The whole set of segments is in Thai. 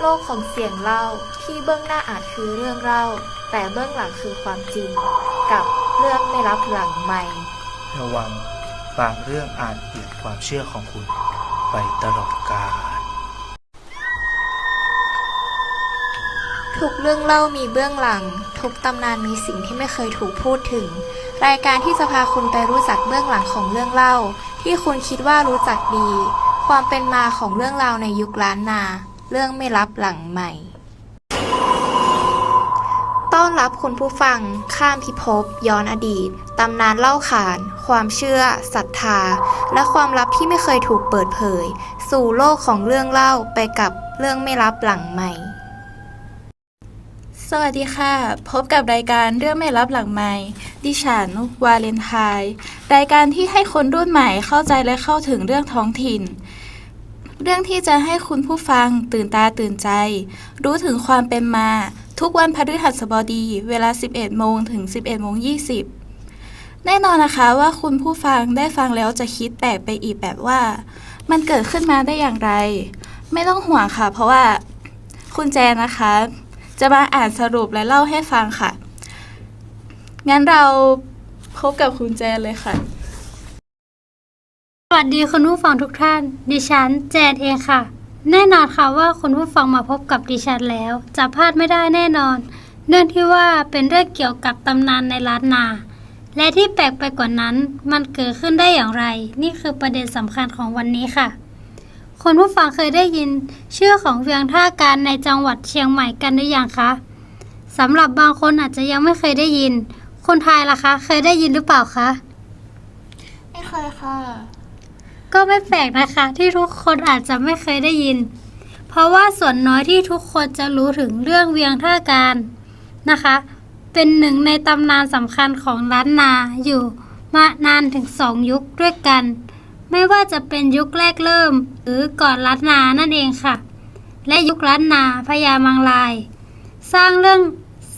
โลกของเสียงเล่าที่เบื้องหน้าอาจคือเรื่องเล่า แต่เบื้องหลังคือความจริง กับเรื่องไม่รับหลังไม่ ระวังบางเรื่องอาจเปลี่ยนความเชื่อของคุณ ไปตลอดกาลทุกเรื่องเล่ามีเบื้องหลัง ทุกตำนานมีสิ่งที่ไม่เคยถูกพูดถึง รายการที่จะพาคุณไปรู้จักเบื้องหลังของเรื่องเล่า ที่คุณคิดว่ารู้จักดี ความเป็นมาของเรื่องราวในยุคล้านนา เรื่องไม่ลับหลังใหม่ ต้อนรับคุณผู้ฟังข้ามพิภพย้อนอดีต ตำนานเล่าขาน ความเชื่อศรัทธา และความลับที่ไม่เคยถูกเปิดเผย สู่โลกของเรื่องเล่าไปกับเรื่องไม่ลับหลังใหม่ สวัสดีค่ะ พบกับรายการเรื่องไม่ลับหลังไม้ดิฉันวาเลนไทน์รายการที่ให้คนรุ่นใหม่เข้าใจและเข้าถึงเรื่องท้องถิ่น เรื่องที่จะให้คุณผู้ฟังตื่นตาตื่นใจ รู้ถึงความเป็นมา ทุกวันพฤหัสบดี เวลา 11 โมงถึง 11 โมง 20 แน่นอนนะคะว่าคุณผู้ฟังได้ฟังแล้วจะคิดแปลกไปอีกแบบว่า มันเกิดขึ้นมาได้อย่างไร ไม่ต้องห่วงค่ะ เพราะว่าคุณแจนนะคะ จะมาอ่านสรุปและเล่าให้ฟังค่ะ งั้นเราพบกับคุณแจนเลยค่ะ สวัสดีคุณผู้ฟังทุกท่าน ดิฉันแจนเองค่ะ แน่นอนค่ะว่าคุณผู้ฟังมาพบกับดิฉันแล้ว จะพลาดไม่ได้แน่นอนเนื่องที่ว่าเป็นเรื่องเกี่ยวกับตำนานในล้านนา และที่แปลกไปกว่านั้น มันเกิดขึ้นได้อย่างไร นี่คือประเด็นสำคัญของวันนี้ค่ะ คุณผู้ฟังเคยได้ยิน ชื่อของเวียงท่าการในจังหวัดเชียงใหม่กันหรือยังคะสำหรับบางคนอาจจะยังไม่เคยได้ยิน คนไทยล่ะคะ เคยได้ยินหรือเปล่าคะไม่เคยค่ะ ก็ไม่แปลกนะคะ ที่ทุกคนอาจจะไม่เคยได้ยิน เพราะว่าส่วนน้อยที่ทุกคนจะรู้ถึงเรื่องเวียงท่าการนะคะ เป็นหนึ่งในตำนานสำคัญของล้านนาอยู่มานานถึงสองยุคด้วยกัน ไม่ว่าจะเป็นยุคแรกเริ่ม หรือก่อนล้านนานั่นเองค่ะ และยุคล้านนาพญามังลาย สร้างเรื่อง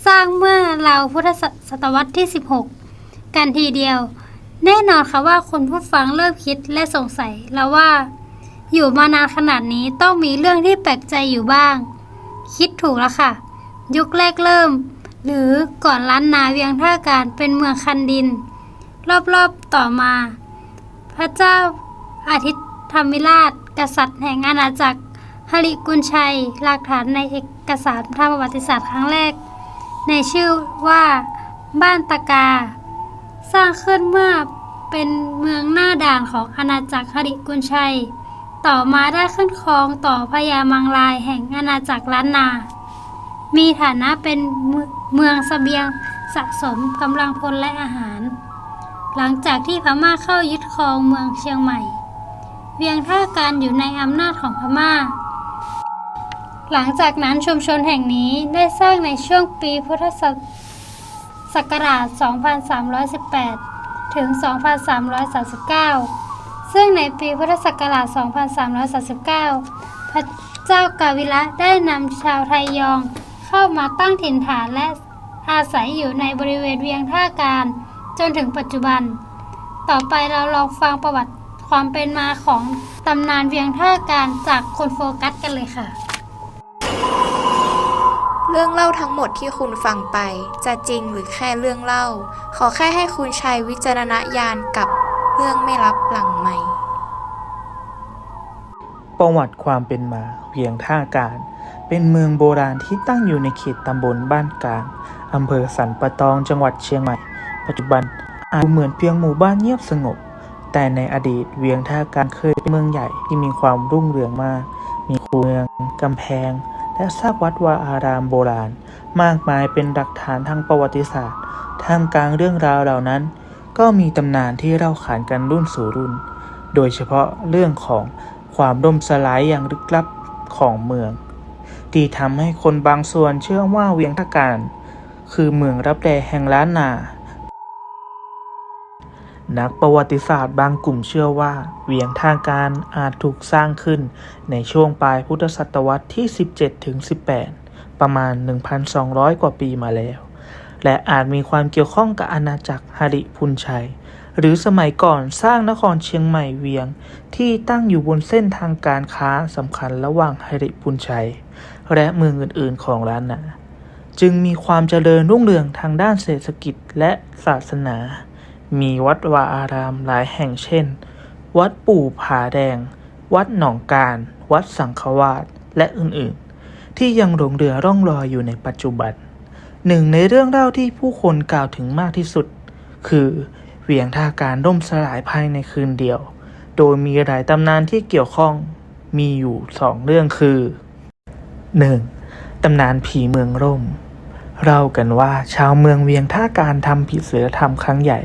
สร้างเมื่อราวพุทธศตวรรษที่ 16 กันทีเดียว แน่นอนค่ะว่าคนผู้ฟังเริ่มคิดและสงสัยแล้วว่า อยู่มานานขนาดนี้ต้องมีเรื่องที่แปลกใจอยู่บ้าง คิดถูกแล้วค่ะ ยุคแรกเริ่ม หรือก่อนล้านนาเวียงท่าการเป็นเมืองคันดิน รอบๆต่อมา พระเจ้าอาทิตย์ธรรมิราช กษัตริย์แห่งอาณาจักรฮริกุลชัย หลักฐานในเอกสารทางประวัติศาสตร์ครั้งแรก ในชื่อว่าบ้านตะกา สร้างขึ้นเมื่อเป็นเมืองหน้าด่านของอาณาจักรฮริกุลชัย ต่อมาได้ขึ้นครองต่อพญามังลายแห่งอาณาจักรล้านนา มีฐานะเป็นเมืองเมืองเสบียงสะสมกำลังพลและอาหาร หลังจากที่พม่าเข้ายึดครองเมืองเชียงใหม่ เวียงท่าการอยู่ในอำนาจของพม่า หลังจากนั้นชุมชนแห่งนี้ได้สร้างในช่วงปีพุทธศักราช ศักราช 2318 ถึง 2339 ซึ่งในปีพุทธศักราช 2339 พระเจ้ากาวิระได้นำชาวไทยยองเข้ามาตั้งถิ่นฐานและอาศัยอยู่ในบริเวณเวียงท่าการ จนถึงปัจจุบัน ต่อไปเราลองฟังประวัติความเป็นมาของตำนานเวียงท่าการจากคนโฟกัสกันเลยค่ะ เรื่องเล่าทั้งหมดที่คุณฟังไป จะจริงหรือแค่เรื่องเล่า ขอแค่ให้คุณใช้วิจารณญาณกับเรื่องไม่ลับหลังใหม่ ประวัติความเป็นมาเวียงท่าการ เป็นเมืองโบราณที่ตั้งอยู่ในเขตตำบลบ้านกลางอำเภอสันปะตองจังหวัดเชียงใหม่ ปัจจุบันอาจเหมือนเพียงหมู่บ้านเงียบสงบ แต่ในอดีตเวียงท่าการเคยเป็นเมืองใหญ่ที่มีความรุ่งเรืองมาก มีคูเมืองกำแพง และซากวัดวาอารามโบราณ มากมายเป็นหลักฐานทางประวัติศาสตร์ ท่ามกลางเรื่องราวเหล่านั้น ก็มีตำนานที่เล่าขานกันรุ่นสู่รุ่น โดยเฉพาะเรื่องของความล่มสลายอย่างลึกลับของเมือง ที่ทำให้คนบางส่วนเชื่อว่าเวียงท่าการ คือเมืองรับแลแห่งล้านนา นักประวัติศาสตร์บางกลุ่มเชื่อว่า เวียงท่าการอาจถูกสร้างขึ้นในช่วงปลายพุทธศตวรรษที่ 17 ถึง 18 ประมาณ 1,200 กว่าปีมาแล้ว และอาจมีความเกี่ยวข้องกับอาณาจักรฮาริพุนชัย หรือสมัยก่อนสร้างนครเชียงใหม่เวียงที่ตั้งอยู่บนเส้นทางการค้าสำคัญระหว่างไหริปุนชัย และเมืองอื่นๆของล้านนาจึงมีความเจริญรุ่งเรืองทางด้านเศรษฐกิจและศาสนา มีวัดวาอารามหลายแห่งเช่น วัดปู่ผาแดง วัดหนองการ วัดสังฆวาสและอื่นๆ ที่ยังหลงเหลือร่องรอยอยู่ในปัจจุบัน หนึ่งในเรื่องเล่าที่ผู้คนกล่าวถึงมากที่สุด คือเวียงท่าการล่มสลายภายในคืนเดียว โดยมีหลายตำนานที่เกี่ยวข้องมีอยู่สองเรื่องคือ 1. ตำนานผีเมืองร่มเล่ากันว่าชาวเมืองเวียงท่าการทำผิดศีลธรรมครั้งใหญ่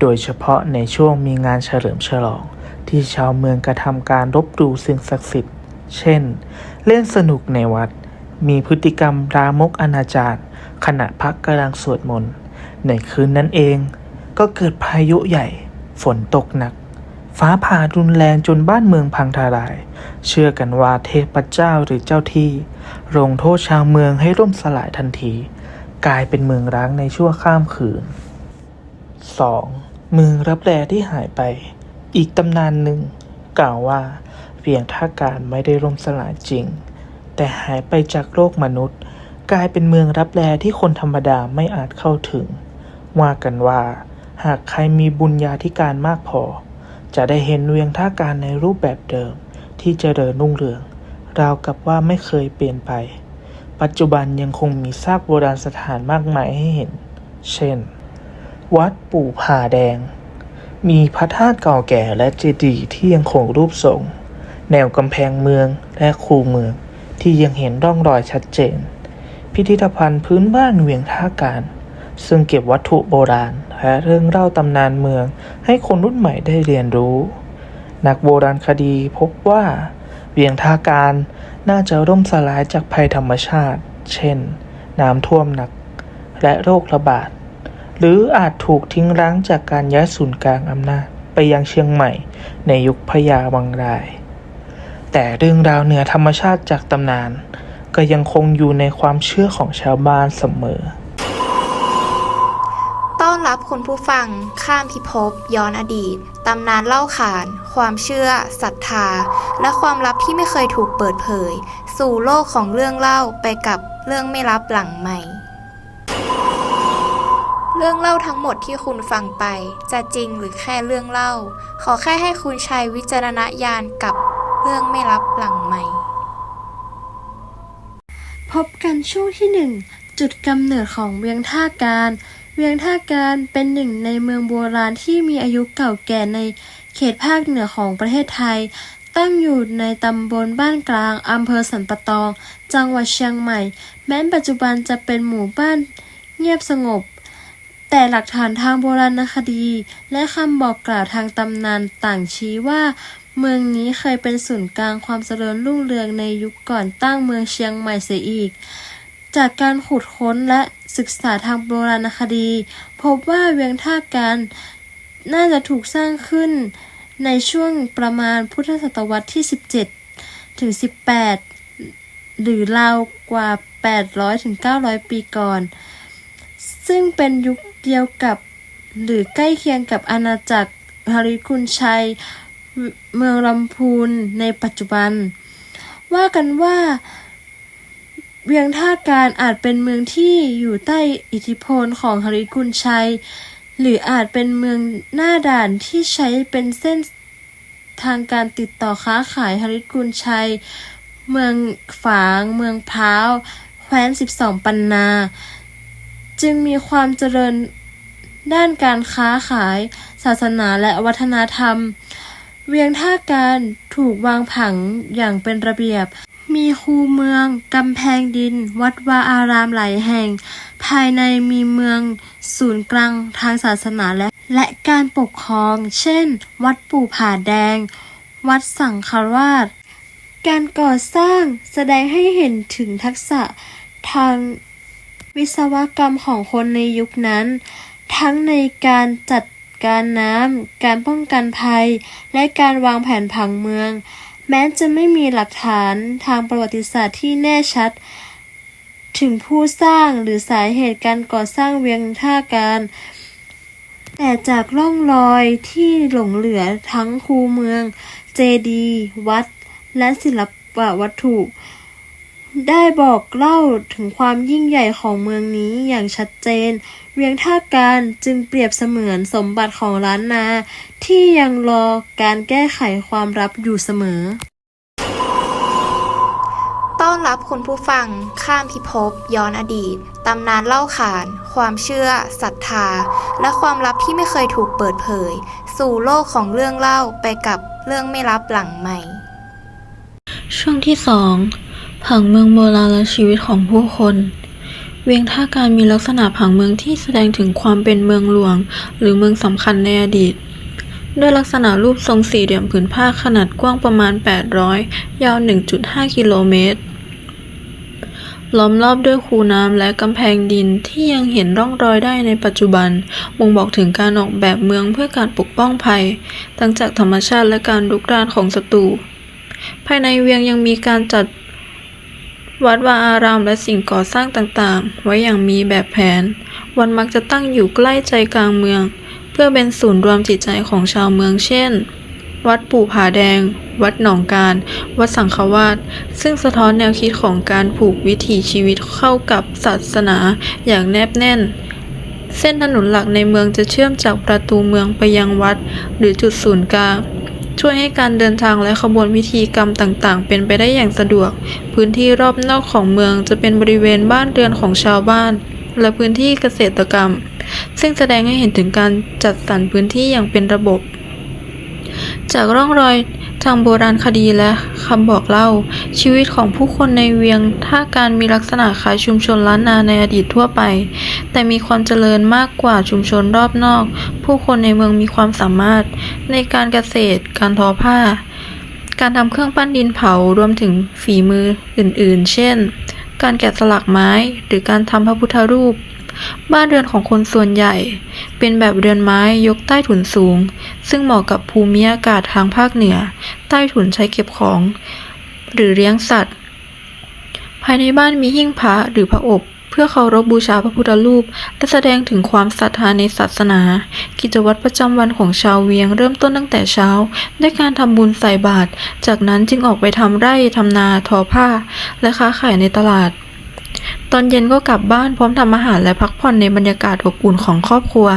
โดยเฉพาะในช่วงมีงานเฉลิมฉลอง ที่ชาวเมืองกระทำการรบดูสิ่งศักดิ์สิทธิ์ เช่น เล่นสนุกในวัด มีพฤติกรรมรามกอนาจารขณะพักกำลังสวดมนต์ ในคืนนั้นเอง ก็เกิดพายุใหญ่ ฝนตกหนัก ฟ้าผ่ารุนแรงจนบ้านเมืองพังทลาย เชื่อกันว่าเทพเจ้าหรือเจ้าที่ลงโทษชาวเมืองให้ร่มสลายทันที กลายเป็นเมืองร้างในชั่วข้ามคืน 2. เมืองรับแลที่หายไป อีกตำนานหนึ่ง กล่าวว่า เพียงท่าการไม่ได้ร่มสลายจริง แต่หายไปจากโลกมนุษย์ กลายเป็นเมืองรับแลที่คนธรรมดาไม่อาจเข้าถึง ว่ากันว่า หากใครมีบุญญาธิการมากพอ จะได้เห็นเวียงท่าการในรูปแบบเดิม ที่เจริญรุ่งเรือง ราวกับว่าไม่เคยเปลี่ยนไป ปัจจุบันยังคงมีซากโบราณสถานมากมายให้เห็น เช่น วัดปู่ผาแดง มีพระธาตุเก่าแก่และเจดีย์ที่ยังคงรูปทรง แนวกำแพงเมืองและคูเมืองที่ยังเห็นร่องรอยชัดเจน พิพิธภัณฑ์พื้นบ้านเวียงท่าการ ซึ่งเก็บวัตถุโบราณและเรื่องเล่าตำนานเมืองให้คนรุ่นใหม่ได้เรียนรู้ นักโบราณคดีพบว่า เวียงท่าการน่าจะร่มสลายจากภัยธรรมชาติ เช่น น้ำท่วมหนัก และโรคระบาด หรืออาจถูกทิ้งร้างจากการย้ายศูนย์กลางอำนาจไปยังเชียงใหม่ในยุคพญาวังราย แต่เรื่องราวเหนือธรรมชาติจากตำนาน ก็ยังคงอยู่ในความเชื่อของชาวบ้านเสมอ ต้อนรับคุณผู้ฟังข้ามพิภพย้อนอดีต ตำนานเล่าขาน ความเชื่อศรัทธา และความลับที่ไม่เคยถูกเปิดเผย สู่โลกของเรื่องเล่าไปกับเรื่องไม่ลับหลังใหม่ เรื่องเล่าทั้งหมดที่คุณฟังไป จะจริงหรือแค่เรื่องเล่า ขอแค่ให้คุณใช้วิจารณญาณกับเรื่องไม่ลับหลังใหม่ พบกันช่วงที่หนึ่งจุดกำเนิดของเวียงท่าการ เวียงท่าการเป็นหนึ่งในเมืองโบราณที่มีอายุเก่าแก่ในเขตภาคเหนือของประเทศไทย ตั้งอยู่ในตำบลบ้านกลางอำเภอสันปะตอง จังหวัดเชียงใหม่ แม้ปัจจุบันจะเป็นหมู่บ้านเงียบสงบ แต่หลักฐานทางโบราณคดี และคำบอกกล่าวทางตำนานต่างชี้ว่า เมืองนี้เคยเป็นศูนย์กลางความเจริญรุ่งเรืองในยุคก่อนตั้งเมืองเชียงใหม่เสียอีก จากการขุดค้นและศึกษาทางโบราณคดี พบว่าเวียงท่าการน่าจะถูกสร้างขึ้นในช่วงประมาณพุทธศตวรรษที่ 17 ถึง 18 หรือราวกว่า 800 ถึง 900 ปีก่อน ซึ่งเป็นยุค เดียวกับ หรือใกล้เคียงกับอาณาจักรฮาริคุนชัย เมืองลำพูนในปัจจุบัน ว่ากันว่า เวียงท่าการอาจเป็นเมืองที่อยู่ใต้อิทธิพลของฮาริกุนชัย หรืออาจเป็นเมืองหน้าด่านที่ใช้เป็นเส้นทางการติดต่อค้าขายฮาริกุนชัย เมืองฝาง เมืองพร้าว แคว้น 12 ปันนา จึงมีความเจริญ ด้านการค้าขาย ศาสนาและวัฒนธรรม เวียงท่าการถูกวางผังอย่างเป็นระเบียบ มีคูเมือง กำแพงดิน วัดวาอารามหลายแห่ง ภายในมีเมืองศูนย์กลางทางศาสนาและและการปกครอง เช่น วัดปู่ผาแดง วัดสังฆราช การก่อสร้างแสดงให้เห็นถึงทักษะทางวิศวกรรมของคนในยุคนั้น ทั้งในการจัดการน้ำ การป้องกันภัย และการวางแผนผังเมือง แม้จะไม่มีหลักฐานทางประวัติศาสตร์ที่แน่ชัด ถึงผู้สร้างหรือสาเหตุการก่อสร้างเวียงท่าการ แต่จากร่องรอยที่หลงเหลือทั้งคูเมือง เจดีย์วัด และศิลปวัตถุ ได้บอกเล่าถึงความยิ่งใหญ่ของเมืองนี้อย่างชัดเจน เวียงท่าการจึงเปรียบเสมือนสมบัติของล้านนา ที่ยังรอการแก้ไขความลับอยู่เสมอ ต้อนรับคุณผู้ฟังข้ามพิภพย้อนอดีต ตำนานเล่าขาน ความเชื่อศรัทธา และความลับที่ไม่เคยถูกเปิดเผย สู่โลกของเรื่องเล่าไปกับเรื่องไม่ลับหลังใหม่ ช่วงที่สอง ผังเมืองโบราณและชีวิตของผู้คน เวียงท่าการมีลักษณะผังเมืองที่แสดงถึงความเป็นเมืองหลวง หรือเมืองสำคัญในอดีต ด้วยลักษณะรูปทรงสี่เหลี่ยมผืนผ้าขนาดกว้างประมาณ 800 ยาว 1.5 กิโลเมตร ล้อมรอบด้วยคูน้ำและกำแพงดินที่ยังเห็นร่องรอยได้ในปัจจุบันบ่งบอกถึงการออกแบบเมืองเพื่อการปกป้องภัย ทั้งจากธรรมชาติและการลุกรานของศัตรูภายในเวียงยังมีการจัด วัดวาอารามและสิ่งก่อสร้างต่างๆ ไว้อย่างมีแบบแผน วันมักจะตั้งอยู่ใกล้ใจกลางเมือง เพื่อเป็นศูนย์รวมจิตใจของชาวเมืองเช่น วัดปู่ผาแดง วัดหนองการ วัดสังฆวาสซึ่งสะท้อนแนวคิดของการผูกวิถีชีวิตเข้ากับศาสนาอย่างแนบแน่น เส้นถนนหลักในเมืองจะเชื่อมจากประตูเมืองไปยังวัด หรือจุดศูนย์กลาง ช่วยให้การเดินทางและขบวนพิธีกรรมต่างๆ เป็นไปได้อย่างสะดวก พื้นที่รอบนอกของเมืองจะเป็นบริเวณบ้านเรือนของชาวบ้าน และพื้นที่เกษตรกรรม ซึ่งแสดงให้เห็นถึงการจัดสรรพื้นที่อย่างเป็นระบบ จากร่องรอยทางโบราณคดีและคำบอกเล่า ชีวิตของผู้คนในเวียงท่าการมีลักษณะคล้ายชุมชนล้านนาในอดีตทั่วไป แต่มีความเจริญมากกว่าชุมชนรอบนอก ผู้คนในเมืองมีความสามารถ ในการเกษตร การทอผ้า การทำเครื่องปั้นดินเผารวมถึงฝีมืออื่นๆ เช่น การแกะสลักไม้หรือการทำพระพุทธรูป บ้านเรือนของคนส่วนใหญ่ เป็นแบบเรือนไม้ยกใต้ถุนสูง ซึ่งเหมาะกับภูมิอากาศทางภาคเหนือ ใต้ถุนใช้เก็บของ หรือเลี้ยงสัตว์ ภายในบ้านมีหิ้งพระหรือพระอบ เพื่อเคารพบูชาพระพุทธรูป และแสดงถึงความศรัทธาในศาสนา กิจวัตรประจำวันของชาวเวียงเริ่มต้นตั้งแต่เช้า ด้วยการทำบุญใส่บาตรจากนั้นจึงออกไปทำไร่ทำนาทอผ้า และค้าขายในตลาด ตอนเย็นก็กลับบ้านพร้อมทำอาหารและพักผ่อนในบรรยากาศอบอุ่นของครอบครัว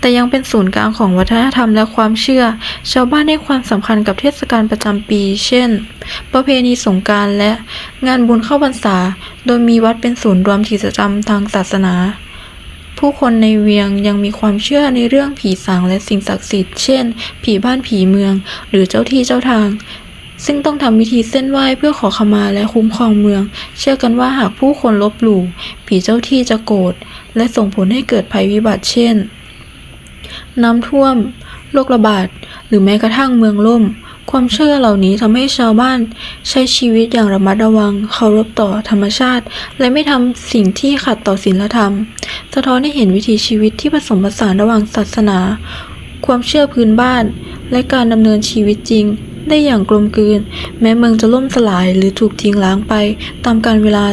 แต่ยังเป็นศูนย์กลางของวัฒนธรรมและความเชื่อ ชาวบ้านให้ความสำคัญกับเทศกาลประจำปี เช่น ประเพณีสงกรานต์และงานบุญเข้าพรรษา โดยมีวัดเป็นศูนย์รวมกิจกรรมทางศาสนา ผู้คนในเวียงยังมีความเชื่อในเรื่องผีสางและสิ่งศักดิ์สิทธิ์ เช่น ผีบ้านผีเมือง หรือเจ้าที่เจ้าทาง ซึ่งต้องทำพิธีเส้นไหว้เพื่อขอขมาและคุ้มครองเมือง เชื่อกันว่าหากผู้คนลบหลู่ผีเจ้าที่จะโกรธและส่งผลให้เกิดภัยพิบัติเช่น น้ำท่วม โรคระบาด หรือแม้กระทั่งเมืองล่ม ความเชื่อเหล่านี้ทำให้ชาวบ้าน ใช้ชีวิตอย่างระมัดระวัง เคารพต่อธรรมชาติ และไม่ทำสิ่งที่ขัดต่อศีลธรรม สะท้อนให้เห็นวิถีชีวิตที่ผสมผสานระหว่างศาสนา ความเชื่อพื้นบ้าน และการดำเนินชีวิตจริง ได้อย่างกลมกลืน แม้เมืองจะล่มสลายหรือถูกทิ้งล้างไปตามกาลเวลา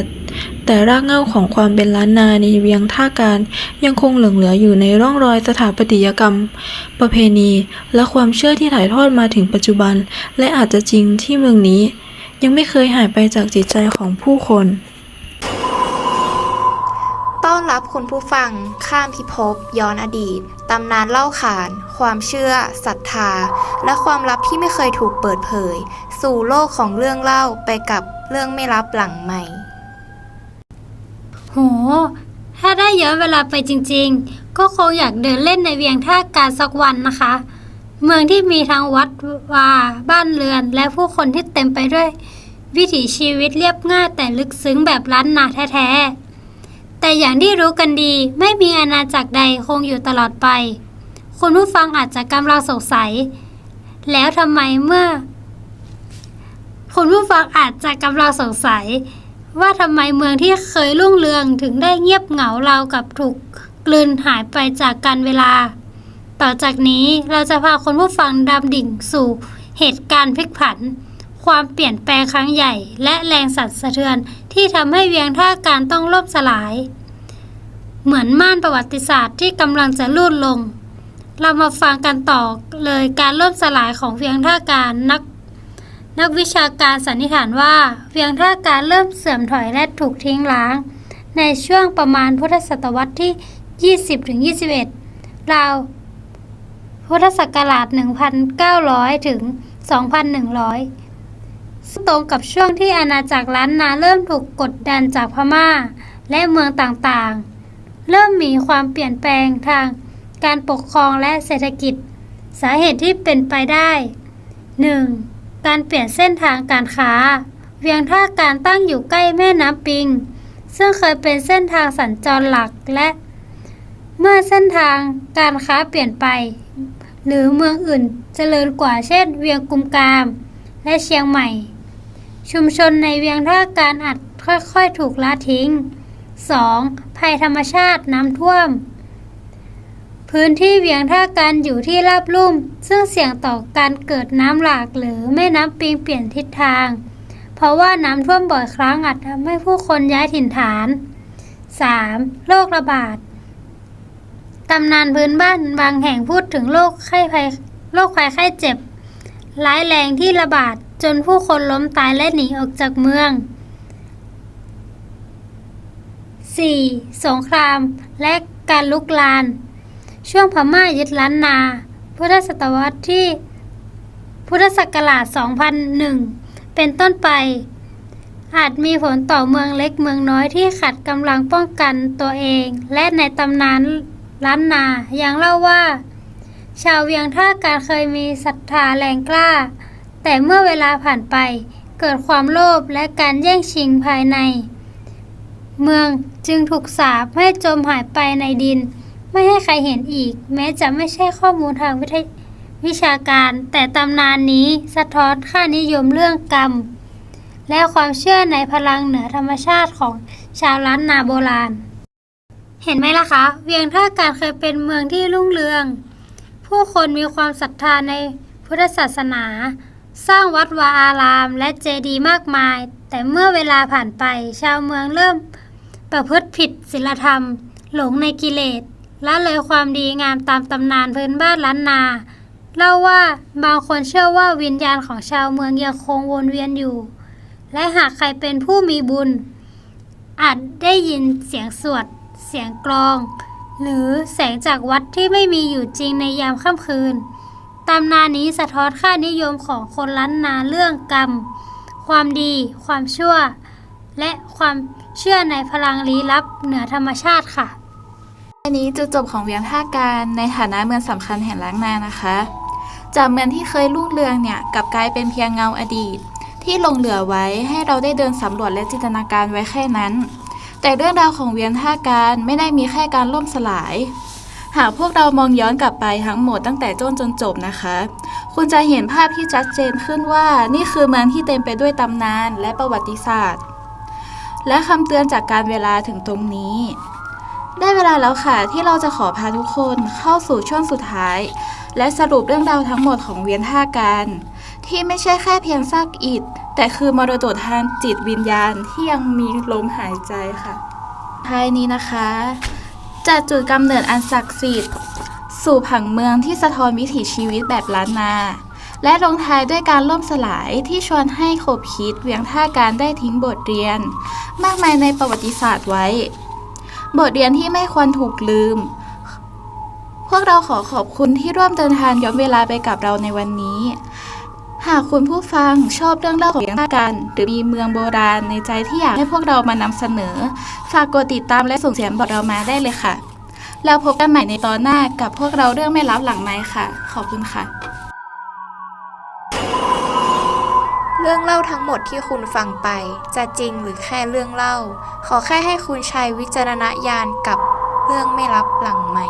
แต่รากเหง้าของความเป็นล้านนาในเวียงท่าการ ยังคงหลงเหลืออยู่ในร่องรอยสถาปัตยกรรม ประเพณี และความเชื่อที่ถ่ายทอดมาถึงปัจจุบัน และอาจจะจริงที่เมืองนี้ ยังไม่เคยหายไปจากจิตใจของผู้คนต้อนรับคุณผู้ฟังข้ามพิภพย้อนอดีต ตำนานเล่าขาน ความเชื่อศรัทธา และความลับที่ไม่เคยถูกเปิดเผย สู่โลกของเรื่องเล่าไปกับเรื่องไม่ลับหลังใหม่ โห ถ้าได้เยอนเวลาไปจริงๆ ก็คงอยากเดินเล่นในเวียงท่ากาสักวันนะคะ เมืองที่มีทั้งวัดวาบ้านเรือน และผู้คนที่เต็มไปด้วย วิถีชีวิตเรียบง่ายแต่ลึกซึ้งแบบล้านนาแท้ๆแต่อย่างที่รู้กันดีไม่มีอาณาจักรใดคงอยู่ตลอดไป คุณผู้ฟังอาจจะกำลังสงสัย แล้วทำไมเมื่อ คุณผู้ฟังอาจจะกำลังสงสัย ว่าทำไมเมืองที่เคยรุ่งเรืองถึงได้เงียบเหงาราวกับถูกกลืนหายไปจากการเวลา ต่อจากนี้เราจะพาคุณผู้ฟังดำดิ่งสู่เหตุการณ์พลิกผัน ความเปลี่ยนแปลงครั้งใหญ่ และแรงสั่นสะเทือนที่ทำให้เวียงท่าการต้องล่มสลาย เหมือนม่านประวัติศาสตร์ที่กำลังจะลูดลง เรามาฟังกันต่อเลยการล่มสลายของเวียงท่าการนักนักวิชาการสันนิษฐานว่าเวียงท่าการเริ่มเสื่อมถอยและถูกทิ้งร้าง ในช่วงประมาณพุทธศตวรรษที่ 20-21 ราวพุทธศักราช 1,900 ถึง 2,100ซึ่งตรงกับช่วงที่อาณาจักรล้านนาเริ่มถูกกดดันจากพม่า และเมืองต่างๆ เริ่มมีความเปลี่ยนแปลงทาง การปกครองและเศรษฐกิจ สาเหตุที่เป็นไปได้ 1. การเปลี่ยนเส้นทางการค้า เวียงท่าการตั้งอยู่ใกล้แม่น้ำปิง ซึ่งเคยเป็นเส้นทางสัญจรหลักและ เมื่อเส้นทางการค้าเปลี่ยนไป หรือเมืองอื่นเจริญกว่าเช่น เวียงกุมกาม และเชียงใหม่ ชุมชนในเวียงท่าการอาจค่อยๆ ถูกละทิ้ง 2. ภัยธรรมชาติน้ำท่วม พื้นที่เวียงท่าการอยู่ที่ราบลุ่ม ซึ่งเสี่ยงต่อการเกิดน้ำหลากหรือแม่น้ำปิงเปลี่ยนทิศทาง เพราะว่าน้ำท่วมบ่อยครั้งอาจทำให้ผู้คนย้ายถิ่นฐาน 3. โรคระบาดตำนานพื้นบ้านบางแห่งพูดถึงโรคไข้ภัยโรคภัยไข้เจ็บ ร้ายแรงที่ระบาดจนผู้คนล้มตายและหนีออกจากเมือง 4. สงครามและการลุกลาน ช่วงพม่ายึดล้านนา พุทธศตวรรษที่ พุทธศักราช 2001 เป็นต้นไป อาจมีผลต่อเมืองเล็กเมืองน้อยที่ขัดกำลังป้องกันตัวเอง และในตำนานล้านนายังเล่าว่า ชาวเวียงท่าการเคยมีศรัทธาแรงกล้า แต่เมื่อเวลาผ่านไปเกิดความโลภและการแย่งชิงภายใน เมืองจึงถูกสาปให้จมหายไปในดิน ไม่ให้ใครเห็นอีก แม้จะไม่ใช่ข้อมูลทางวิทยวิชาการ แต่ตำนานนี้สะท้อนค่านิยมเรื่องกรรม และความเชื่อในพลังเหนือธรรมชาติของชาวล้านนาโบราณ เห็นไหมล่ะคะ เวียงท่าการเคยเป็นเมืองที่รุ่งเรือง ผู้คนมีความศรัทธาในพุทธศาสนา สร้างวัดวาอาราม และเจดีย์มากมาย แต่เมื่อเวลาผ่านไป ชาวเมืองเริ่ม ประพฤติผิดศีลธรรม หลงในกิเลส ละเลยความดีงามตามตำนานพื้นบ้านล้านนา เล่าว่าบางคนเชื่อว่าวิญญาณของชาวเมืองยังคงวนเวียนอยู่ และหากใครเป็นผู้มีบุญ อาจได้ยินเสียงสวด เสียงกลอง หรือแสงจากวัดที่ไม่มีอยู่จริงในยามค่ำคืนตำนานนี้สะท้อนค่านิยมของคนล้านนาเรื่องกรรม ความดี ความชั่ว และความเชื่อในพลังลี้ลับเหนือธรรมชาติค่ะ นนี้จุดจบของเวียงท่าการในฐานะเมืองสำคัญแห่งล้านนานะคะ จากเมืองที่เคยรุ่งเรืองเนี่ยกลับกลายเป็นเพียงเงาอดีต ที่หลงเหลือไว้ให้เราได้เดินสำรวจและจินตนาการไว้แค่นั้น แต่เรื่องราวของเวียงท่าการไม่ได้มีแค่การล่มสลาย หากพวกเรามองย้อนกลับไปทั้งหมดตั้งแต่ต้นจนจบนะคะ คุณจะเห็นภาพที่ชัดเจนขึ้นว่านี่คือเมืองที่เต็มไปด้วยตำนานและประวัติศาสตร์ และคำเตือนจากการเวลาถึงตรงนี้ ได้เวลาแล้วค่ะที่เราจะขอพาทุกคนเข้าสู่ช่วงสุดท้าย และสรุปเรื่องราวทั้งหมดของเวียนท่าการที่ไม่ใช่แค่เพียงซากอิฐ แต่คือมรดกทางจิตวิญญาณที่ยังมีลมหายใจค่ะท้ายนี้นะคะ จากจุดกำเนิดอันศักดิ์สิทธิ์สู่ผังเมืองที่สะท้อนวิถีชีวิตแบบล้านนา และลงท้ายด้วยการล่มสลายที่ชวนให้ขบคิดเวียงท่าการได้ทิ้งบทเรียน มากมายในประวัติศาสตร์ไว้ บทเรียนที่ไม่ควรถูกลืม พวกเราขอขอบคุณที่ร่วมเดินทางย้อนเวลาไปกับเราในวันนี้ หากคุณผู้ฟังชอบเรื่องเล่าของเวียงการหรือมีเมืองโบราณในใจที่อยากให้พวกเรามานำเสนอ ฝากกดติดตามและส่งเสียงบอกเรามาได้เลยค่ะ แล้วพบกันใหม่ในตอนหน้ากับพวกเราเรื่องไม่ลับหลังไม้ค่ะ ขอบคุณค่ะ เรื่องเล่าทั้งหมดที่คุณฟังไป จะจริงหรือแค่เรื่องเล่า ขอแค่ให้คุณใช้วิจารณญาณกับเรื่องไม่ลับหลังใหม่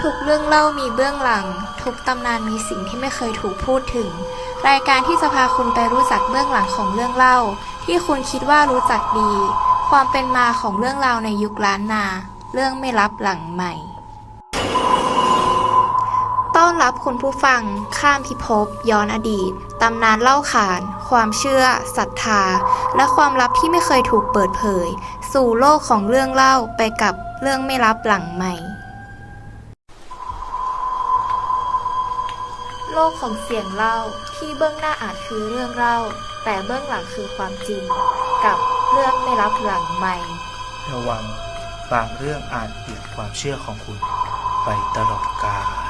ทุกเรื่องเล่ามีเบื้องหลัง ทุกตำนานมีสิ่งที่ไม่เคยถูกพูดถึง รายการที่จะพาคุณไปรู้จักเบื้องหลังของเรื่องเล่า ที่คุณคิดว่ารู้จักดี ความเป็นมาของเรื่องราวในยุคล้านนา เรื่องไม่ลับหลังใหม่ ต้อนรับคุณผู้ฟังข้ามพิภพย้อนอดีต ตำนานเล่าขาน ความเชื่อศรัทธา และความลับที่ไม่เคยถูกเปิดเผย สู่โลกของเรื่องเล่าไปกับเรื่องไม่ลับหลังใหม่ โลกของเสียงเล่าที่เบื้องหน้าอาจคือเรื่องเล่า แต่เบื้องหลังคือความจริง กับเรื่องไม่ลับหลังใหม่ ระวังบางเรื่องอาจเปลี่ยนความเชื่อของคุณ ไปตลอดกาล